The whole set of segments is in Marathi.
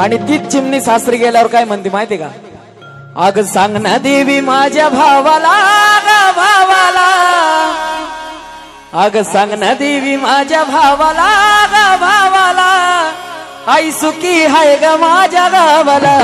आणि तीच चिमणी सासरी गेल्यावर काय म्हणते माहिती का? अग सांग ना देवी माझ्या भावाला ग भावाला. अग सांग ना देवी माझ्या भावाला ग भावाला. आई सुखी हाय ग माझ्या गावाला.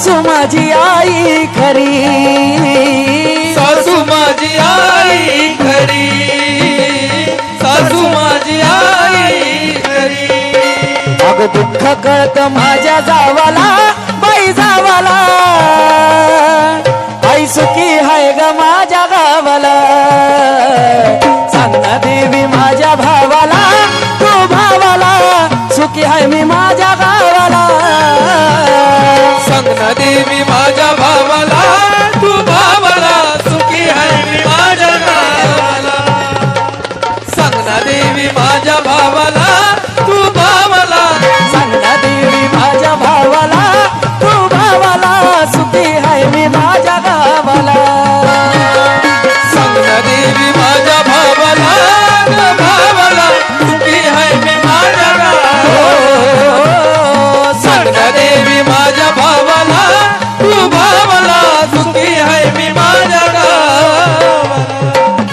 सासू माझी आई खरी. सासू माझी आई खरी. सासू माझी आई खरी. अग दुःख कळत माझ्या जावाला बाई जावाला. आई सुखी हाय ग माझ्या गावाला. सांग देवी माझ्या भावाला तू भावाला. सुखी हाय मी माझ्या गावाला. माझ्या भावाला तू भावाला सांगला देवी माझ्या भावाला तू भावाला सुखी आहे मी माझ्या